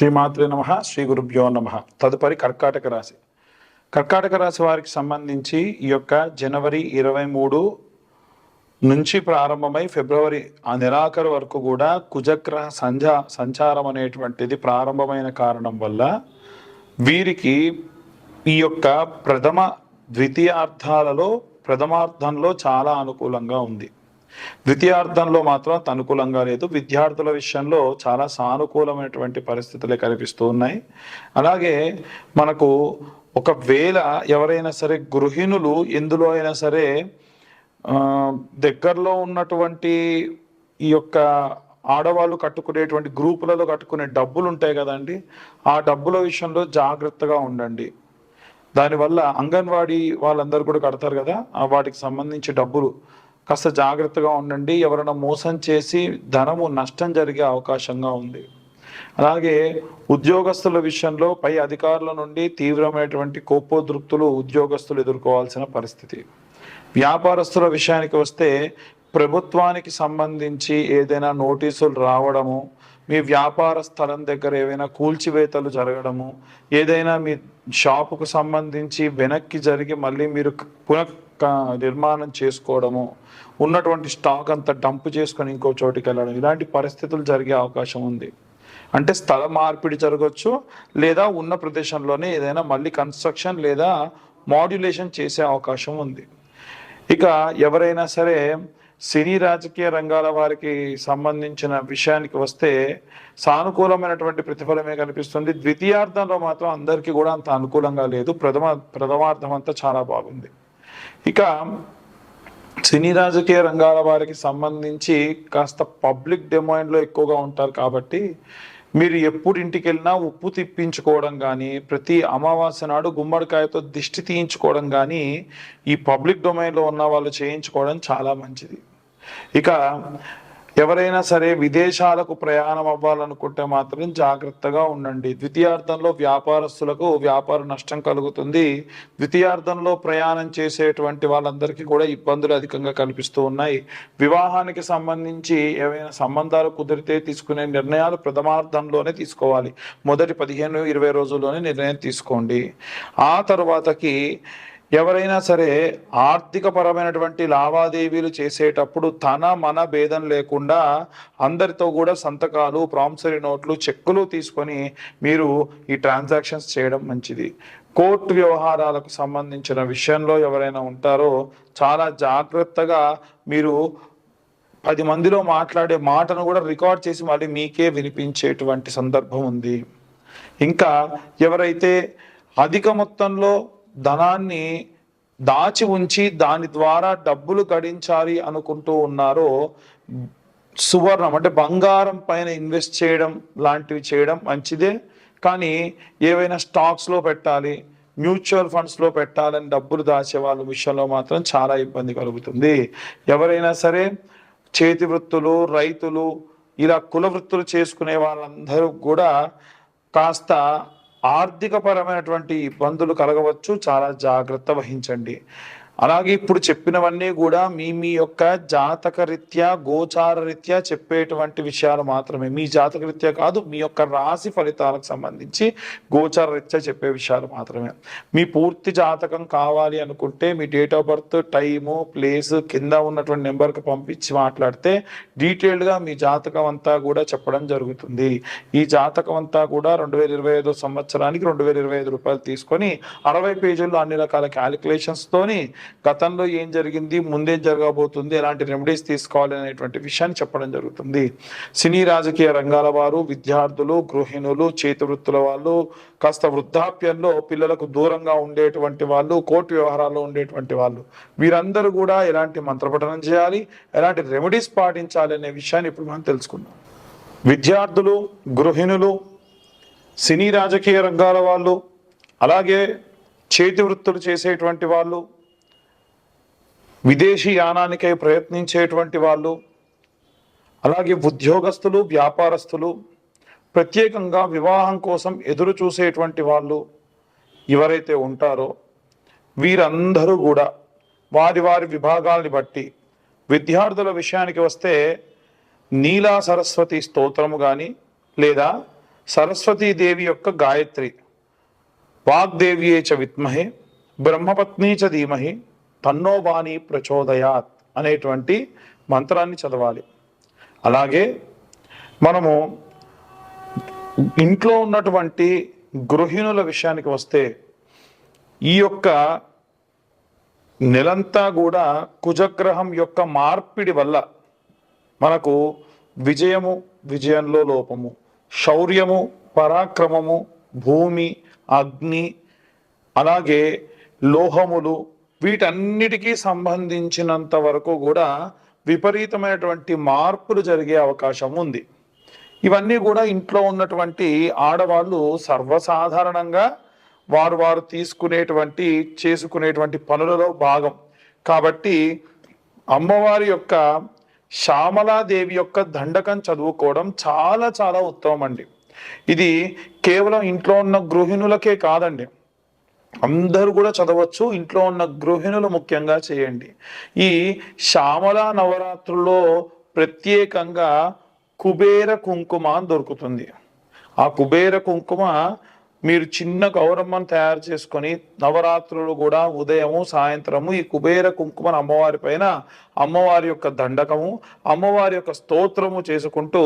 శ్రీమాతృ నమ శ్రీ గురుభ్యో నమ. తదుపరి కర్కాటక రాశి. కర్కాటక రాశి వారికి సంబంధించి ఈ యొక్క జనవరి ఇరవై మూడు నుంచి ప్రారంభమై ఫిబ్రవరి ఆ నెలాఖరు వరకు కూడా కుజగ్రహ సంజా సంచారం అనేటువంటిది ప్రారంభమైన కారణం వల్ల వీరికి ఈ యొక్క ప్రథమ ద్వితీయార్థాలలో ప్రథమార్థంలో చాలా అనుకూలంగా ఉంది. ద్వితీయార్థంలో మాత్రం అనుకూలంగా లేదు. విద్యార్థుల విషయంలో చాలా సానుకూలమైనటువంటి పరిస్థితులే కనిపిస్తూ ఉన్నాయి. అలాగే మనకు ఒకవేళ ఎవరైనా సరే గృహిణులు ఎందులో అయినా సరే దగ్గరలో ఉన్నటువంటి ఈ యొక్క ఆడవాళ్ళు కట్టుకునేటువంటి గ్రూపులలో కట్టుకునే డబ్బులు ఉంటాయి కదండి. ఆ డబ్బుల విషయంలో జాగ్రత్తగా ఉండండి. దానివల్ల అంగన్వాడీ వాళ్ళందరూ కూడా కడతారు కదా వాటికి సంబంధించి డబ్బులు. కాస్త జాగ్రత్తగా ఉండండి. ఎవరైనా మోసం చేసి ధనము నష్టం జరిగే అవకాశంగా ఉంది. అలాగే ఉద్యోగస్తుల విషయంలో పై అధికారుల నుండి తీవ్రమైనటువంటి కోపోద్రుక్తులు ఉద్యోగస్తులు ఎదుర్కోవాల్సిన పరిస్థితి. వ్యాపారస్తుల విషయానికి వస్తే ప్రభుత్వానికి సంబంధించి ఏదైనా నోటీసులు రావడము మీ వ్యాపార స్థలం దగ్గర ఏవైనా కూల్చివేతలు జరగడము ఏదైనా మీ షాపుకు సంబంధించి వెనక్కి జరిగి మళ్ళీ మీరు పునః నిర్మాణం చేసుకోవడము ఉన్నటువంటి స్టాక్ అంతా డంప్ చేసుకొని ఇంకో చోటికి వెళ్ళడం ఇలాంటి పరిస్థితులు జరిగే అవకాశం ఉంది. అంటే స్థల మార్పిడి జరగవచ్చు లేదా ఉన్న ప్రదేశంలోనే ఏదైనా మళ్ళీ కన్స్ట్రక్షన్ లేదా మాడ్యులేషన్ చేసే అవకాశం ఉంది. ఇక ఎవరైనా సరే సినీ రాజకీయ రంగాల వారికి సంబంధించిన విషయానికి వస్తే సానుకూలమైనటువంటి ప్రతిఫలమే కనిపిస్తుంది. ద్వితీయార్థంలో మాత్రం అందరికీ కూడా అంత అనుకూలంగా లేదు. ప్రథమ ప్రథమార్థం అంతా చాలా బాగుంది. ఇక సినీ రాజకీయ రంగాల వారికి సంబంధించి కాస్త పబ్లిక్ డిమాండ్లో ఎక్కువగా ఉంటారు కాబట్టి మీరు ఎప్పుడు ఇంటికి వెళ్ళినా ఉప్పు తిప్పించుకోవడం కానీ ప్రతి అమావాస్య నాడు గుమ్మడికాయతో దిష్టి తీయించుకోవడం కానీ ఈ పబ్లిక్ డొమైన్లో ఉన్న వాళ్ళు చేయించుకోవడం చాలా మంచిది. ఇక ఎవరైనా సరే విదేశాలకు ప్రయాణం అవ్వాలనుకుంటే మాత్రం జాగ్రత్తగా ఉండండి. ద్వితీయార్థంలో వ్యాపారస్తులకు వ్యాపార నష్టం కలుగుతుంది. ద్వితీయార్థంలో ప్రయాణం చేసేటువంటి వాళ్ళందరికీ కూడా ఇబ్బందులు అధికంగా కనిపిస్తూ ఉన్నాయి. వివాహానికి సంబంధించి ఏవైనా సంబంధాలు కుదిరితే తీసుకునే నిర్ణయాలు ప్రథమార్థంలోనే తీసుకోవాలి. మొదటి పదిహేను ఇరవై రోజుల్లోనే నిర్ణయం తీసుకోండి. ఆ తర్వాతకి ఎవరైనా సరే ఆర్థిక పరమైనటువంటి లావాదేవీలు చేసేటప్పుడు తన మన భేదం లేకుండా అందరితో కూడా సంతకాలు ప్రామిసరీ నోట్లు చెక్కులు తీసుకొని మీరు ఈ ట్రాన్సాక్షన్స్ చేయడం మంచిది. కోర్టు వ్యవహారాలకు సంబంధించిన విషయంలో ఎవరైనా ఉంటారో చాలా జాగ్రత్తగా మీరు పది మందిలో మాట్లాడే మాటను కూడా రికార్డ్ చేసి మళ్ళీ మీకే వినిపించేటువంటి సందర్భం ఉంది. ఇంకా ఎవరైతే అధిక మొత్తంలో ధనాన్ని దాచి ఉంచి దాని ద్వారా డబ్బులు గడించాలి అనుకుంటూ ఉన్నారో సువర్ణం అంటే బంగారం పైన ఇన్వెస్ట్ చేయడం లాంటివి చేయడం మంచిదే. కానీ ఏవైనా స్టాక్స్లో పెట్టాలి మ్యూచువల్ ఫండ్స్లో పెట్టాలని డబ్బులు దాచే వాళ్ళ విషయంలో మాత్రం చాలా ఇబ్బంది కలుగుతుంది. ఎవరైనా సరే చేతి వృత్తులు రైతులు ఇలా కుల వృత్తులు చేసుకునే వాళ్ళందరూ కూడా కాస్త ఆర్థిక పరమైనటువంటి ఇబ్బందులు కలగవచ్చు. చాలా జాగ్రత్త వహించండి. అలాగే ఇప్పుడు చెప్పినవన్నీ కూడా మీ మీ యొక్క జాతక రీత్యా గోచార రీత్యా చెప్పేటువంటి విషయాలు మాత్రమే. మీ జాతక రీత్యా కాదు మీ యొక్క రాశి ఫలితాలకు సంబంధించి గోచార రీత్యా చెప్పే విషయాలు మాత్రమే. మీ పూర్తి జాతకం కావాలి అనుకుంటే మీ date of birth time place కింద ఉన్నటువంటి నెంబర్కి పంపించి మాట్లాడితే డీటెయిల్డ్గా మీ జాతకం అంతా కూడా చెప్పడం జరుగుతుంది. ఈ జాతకం అంతా కూడా రెండు వేల ఇరవై ఐదో సంవత్సరానికి రెండు వేల ఇరవై ఐదు రూపాయలు తీసుకొని అరవై పేజీల్లో అన్ని రకాల క్యాలిక్యులేషన్స్ తోని గతంలో ఏం జరిగింది ముందేం జరగబోతుంది ఎలాంటి రెమెడీస్ తీసుకోవాలి అనేటువంటి విషయాన్ని చెప్పడం జరుగుతుంది. సినీ రాజకీయ రంగాల వారు విద్యార్థులు గృహిణులు చేతి వృత్తుల వాళ్ళు కాస్త వృద్ధాప్యంలో పిల్లలకు దూరంగా ఉండేటువంటి వాళ్ళు కోర్టు వ్యవహారాల్లో ఉండేటువంటి వాళ్ళు వీరందరూ కూడా ఎలాంటి మంత్రపఠనం చేయాలి ఎలాంటి రెమెడీస్ పాటించాలి అనే విషయాన్ని ఇప్పుడు మనం తెలుసుకుందాం. విద్యార్థులు గృహిణులు సినీ రాజకీయ రంగాల వాళ్ళు అలాగే చేతి వృత్తులు చేసేటువంటి వాళ్ళు విదేశీ యానానికై ప్రయత్నించేటువంటి వాళ్ళు అలాగే ఉద్యోగస్తులు వ్యాపారస్తులు ప్రత్యేకంగా వివాహం కోసం ఎదురు చూసేటువంటి వాళ్ళు ఎవరైతే ఉంటారో వీరందరూ కూడా వారి వారి విభాగాల్ని బట్టి విద్యార్థుల విషయానికి వస్తే నీలా సరస్వతి స్తోత్రము కానీ లేదా సరస్వతీదేవి యొక్క గాయత్రి వాగ్దేవియే చ విత్మహే బ్రహ్మపత్ని చ ధీమహి తన్నోబాణి ప్రచోదయాత్ అనేటువంటి మంత్రాన్ని చదవాలి. అలాగే మనము ఇంట్లో ఉన్నటువంటి గృహిణుల విషయానికి వస్తే ఈ యొక్క నెలంతా కూడా కుజగ్రహం యొక్క మార్పిడి వల్ల మనకు విజయము విజయంలో లోపము శౌర్యము పరాక్రమము భూమి అగ్ని అలాగే లోహములు వీటన్నిటికీ సంబంధించినంత వరకు కూడా విపరీతమైనటువంటి మార్పులు జరిగే అవకాశం ఉంది. ఇవన్నీ కూడా ఇంట్లో ఉన్నటువంటి ఆడవాళ్ళు సర్వసాధారణంగా వారు వారు తీసుకునేటువంటి చేసుకునేటువంటి పనులలో భాగం. కాబట్టి అమ్మవారి యొక్క శ్యామలాదేవి యొక్క దండకం చదువుకోవడం చాలా చాలా ఉత్తమం అండి. ఇది కేవలం ఇంట్లో ఉన్న గృహిణులకే కాదండి. అందరూ కూడా చదవచ్చు ఇంట్లో ఉన్న గృహిణులు ముఖ్యంగా చేయండి. ఈ శ్యామల నవరాత్రుల్లో ప్రత్యేకంగా కుబేర కుంకుమ దొరుకుతుంది. ఆ కుబేర కుంకుమ మీరు చిన్న గౌరమ్మను తయారు చేసుకొని నవరాత్రులు కూడా ఉదయము సాయంత్రము ఈ కుబేర కుంకుమను అమ్మవారి పైన అమ్మవారి యొక్క దండకము అమ్మవారి యొక్క స్తోత్రము చేసుకుంటూ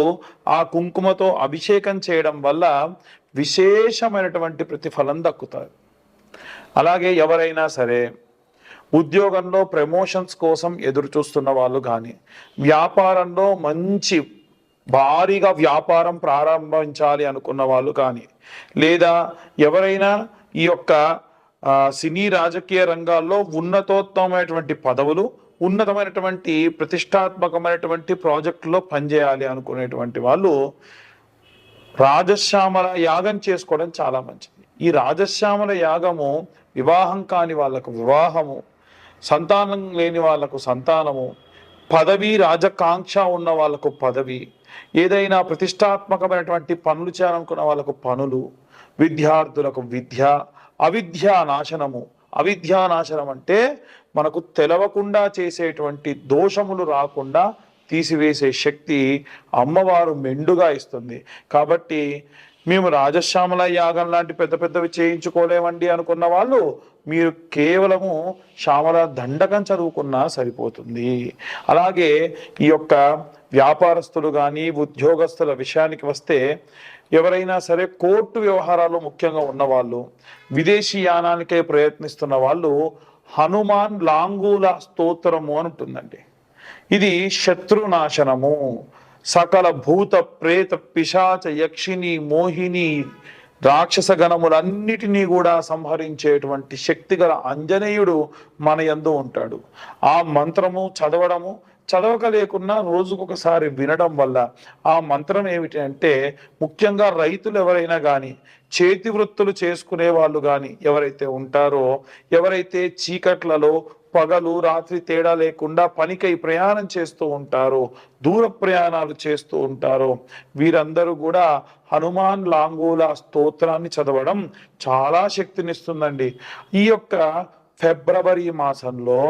ఆ కుంకుమతో అభిషేకం చేయడం వల్ల విశేషమైనటువంటి ప్రతిఫలం దక్కుతారు అలాగే ఎవరైనా సరే ఉద్యోగంలో ప్రమోషన్స్ కోసం ఎదురు చూస్తున్న వాళ్ళు కానీ వ్యాపారంలో మంచి భారీగా వ్యాపారం ప్రారంభించాలి అనుకున్న వాళ్ళు కానీ లేదా ఎవరైనా ఈ యొక్క సినీ రాజకీయ రంగాల్లో ఉన్నతోత్తమైనటువంటి పదవులు ఉన్నతమైనటువంటి ప్రతిష్టాత్మకమైనటువంటి ప్రాజెక్టులో పనిచేయాలి అనుకునేటువంటి వాళ్ళు రాజశ్యామల యాగం చేసుకోవడం చాలా మంచిది. ఈ రాజశ్యామల యాగము వివాహం కాని వాళ్ళకు వివాహము సంతానం లేని వాళ్ళకు సంతానము పదవి రాజకాంక్ష ఉన్న వాళ్ళకు పదవి ఏదైనా ప్రతిష్టాత్మకమైనటువంటి పనులు చేయాలనుకున్న వాళ్ళకు పనులు విద్యార్థులకు విద్య అవిద్యా నాశనము. అవిద్యా నాశనం అంటే మనకు తెలవకుండా చేసేటువంటి దోషములు రాకుండా తీసివేసే శక్తి అమ్మవారు మెండుగా ఇస్తుంది. కాబట్టి మేము రాజశ్యామల యాగం లాంటి పెద్ద పెద్దవి చేయించుకోలేమండి అనుకున్న వాళ్ళు మీరు కేవలము శ్యామల దండకం చదువుకున్నా సరిపోతుంది. అలాగే ఈ యొక్క వ్యాపారస్తులు కానీ ఉద్యోగస్తుల విషయానికి వస్తే ఎవరైనా సరే కోర్టు వ్యవహారాలు ముఖ్యంగా ఉన్నవాళ్ళు విదేశీ యానానికే ప్రయత్నిస్తున్న వాళ్ళు హనుమాన్ లాంగూల స్తోత్రము అని ఉంటుందండి. ఇది శత్రునాశనము. సకల భూత ప్రేత పిశాచ యక్షిని మోహిని రాక్షస గణములన్నిటినీ కూడా సంహరించేటువంటి శక్తి గల అంజనేయుడు మన యందు ఉంటాడు. ఆ మంత్రము చదవడము చదవక లేకున్నా రోజుకొకసారి వినడం వల్ల ఆ మంత్రం ఏమిటి అంటే ముఖ్యంగా రైతులు ఎవరైనా కానీ చేతి వృత్తులు చేసుకునే వాళ్ళు కానీ ఎవరైతే ఉంటారో ఎవరైతే చీకట్లలో పగలు రాత్రి తేడా లేకుండా పనికై ప్రయాణం చేస్తూ ఉంటారో దూర ప్రయాణాలు చేస్తూ ఉంటారో వీరందరూ కూడా హనుమాన్ లాంగూల స్తోత్రాన్ని చదవడం చాలా శక్తినిస్తుందండి. ఈ యొక్క ఫిబ్రవరి మాసంలో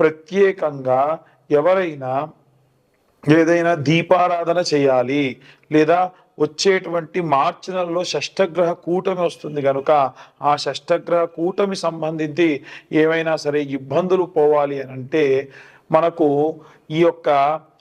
ప్రత్యేకంగా ఎవరైనా ఏదైనా దీపారాధన చేయాలి లేదా వచ్చేటువంటి మార్చి నెలలో షష్టగ్రహ కూటమి వస్తుంది కనుక ఆ షష్టగ్రహ కూటమి సంబంధించి ఏమైనా సరే ఇబ్బందులు పోవాలి అని అంటే మనకు ఈ యొక్క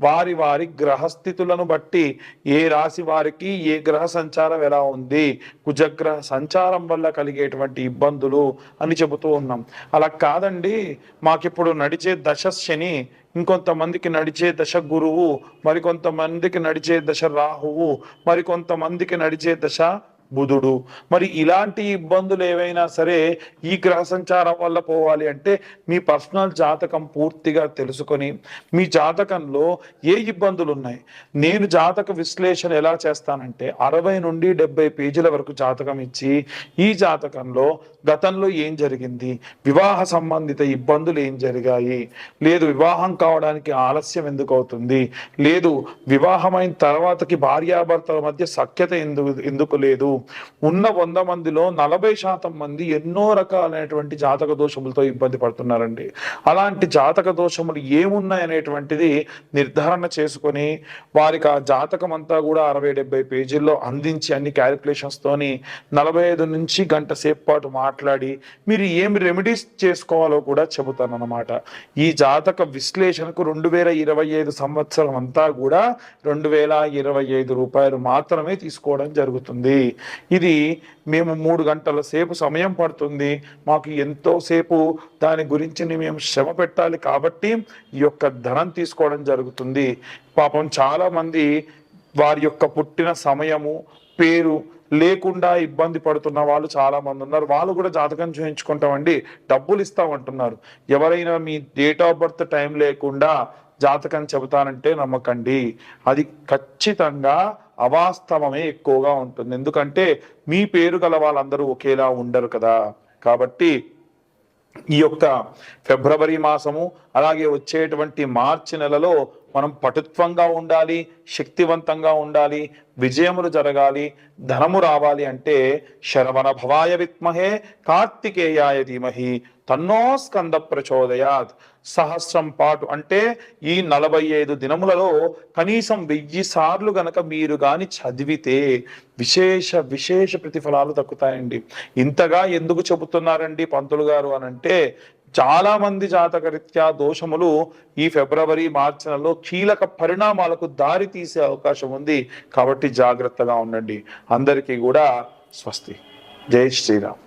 వారి వారి గ్రహస్థితులను బట్టి ఏ రాశి వారికి ఏ గ్రహ సంచారం ఎలా ఉంది కుజగ్రహ సంచారం వల్ల కలిగేటువంటి ఇబ్బందులు అని చెబుతూ ఉన్నాం. అలా కాదండి మాకిప్పుడు నడిచే దశ శని ఇంకొంతమందికి నడిచే దశ గురువు మరికొంతమందికి నడిచే దశ రాహువు మరికొంతమందికి నడిచే దశ బుధుడు. మరి ఇలాంటి ఇబ్బందులు ఏవైనా సరే ఈ గ్రహ సంచారం వల్ల పోవాలి అంటే మీ పర్సనల్ జాతకం పూర్తిగా తెలుసుకొని మీ జాతకంలో ఏ ఇబ్బందులు ఉన్నాయి? నేను జాతక విశ్లేషణ ఎలా చేస్తానంటే అరవై నుండి డెబ్బై పేజీల వరకు జాతకం ఇచ్చి ఈ జాతకంలో గతంలో ఏం జరిగింది? వివాహ సంబంధిత ఇబ్బందులు ఏం జరిగాయి? లేదు వివాహం కావడానికి ఆలస్యం ఎందుకు అవుతుంది? లేదు వివాహమైన తర్వాతకి భార్యాభర్తల మధ్య సఖ్యత ఎందుకు ఎందుకు లేదు? ఉన్న వంద మందిలో నలభై శాతం మంది ఎన్నో రకాలైనటువంటి జాతక దోషములతో ఇబ్బంది పడుతున్నారండి. అలాంటి జాతక దోషములు ఏమున్నాయనేటువంటిది నిర్ధారణ చేసుకొని వారికి ఆ జాతకం అంతా కూడా అరవై డెబ్బై పేజీల్లో అందించి అన్ని క్యాలిక్యులేషన్స్ తోని నలభై ఐదు నుంచి గంట సేపు పాటు మాట్లాడి మీరు ఏమి రెమెడీస్ చేసుకోవాలో కూడా చెబుతానన్నమాట. ఈ జాతక విశ్లేషణకు రెండు వేల ఇరవై ఐదు సంవత్సరం అంతా కూడా రెండు వేల ఇరవై ఐదు రూపాయలు మాత్రమే తీసుకోవడం జరుగుతుంది. ఇది మేము మూడు గంటల సేపు సమయం పడుతుంది. మాకు ఎంతోసేపు దాని గురించి మేము శ్రమ పెట్టాలి కాబట్టి ఈ యొక్క ధనం తీసుకోవడం జరుగుతుంది. పాపం చాలామంది వారి యొక్క పుట్టిన సమయము పేరు లేకుండా ఇబ్బంది పడుతున్న వాళ్ళు చాలా మంది ఉన్నారు. వాళ్ళు కూడా జాతకం చూపించుకుంటామండి డబ్బులు ఇస్తామంటున్నారు. ఎవరైనా మీ డేట్ ఆఫ్ బర్త్ టైం లేకుండా జాతకం చెబుతానంటే నమ్మకండి. అది ఖచ్చితంగా అవాస్తవమే ఎక్కువగా ఉంటుంది. ఎందుకంటే మీ పేరు గల వాళ్ళందరూ ఒకేలా ఉండరు కదా. కాబట్టి ఈ యొక్క ఫిబ్రవరి మాసము అలాగే వచ్చేటువంటి మార్చి నెలలో మనం పటుత్వంగా ఉండాలి శక్తివంతంగా ఉండాలి విజయములు జరగాలి ధనము రావాలి అంటే శరవణ భవాయ విత్మహే కార్తికేయాయ ధీమహి. తన్నో స్కంద ప్రచోదయాత్. సహస్రం పాటు అంటే ఈ నలభై ఐదు దినములలో కనీసం వెయ్యి సార్లు గనక మీరు గాని చదివితే విశేష విశేష ప్రతిఫలాలు దక్కుతాయండి. ఇంతగా ఎందుకు చెబుతున్నారండి పంతులు గారు అని అంటే చాలా మంది జాతకరీత్యా దోషములు ఈ ఫిబ్రవరి మార్చి నెలలో కీలక పరిణామాలకు దారి తీసే అవకాశం ఉంది. కాబట్టి జాగ్రత్తగా ఉండండి. అందరికీ కూడా స్వస్తి. జై శ్రీరామ్.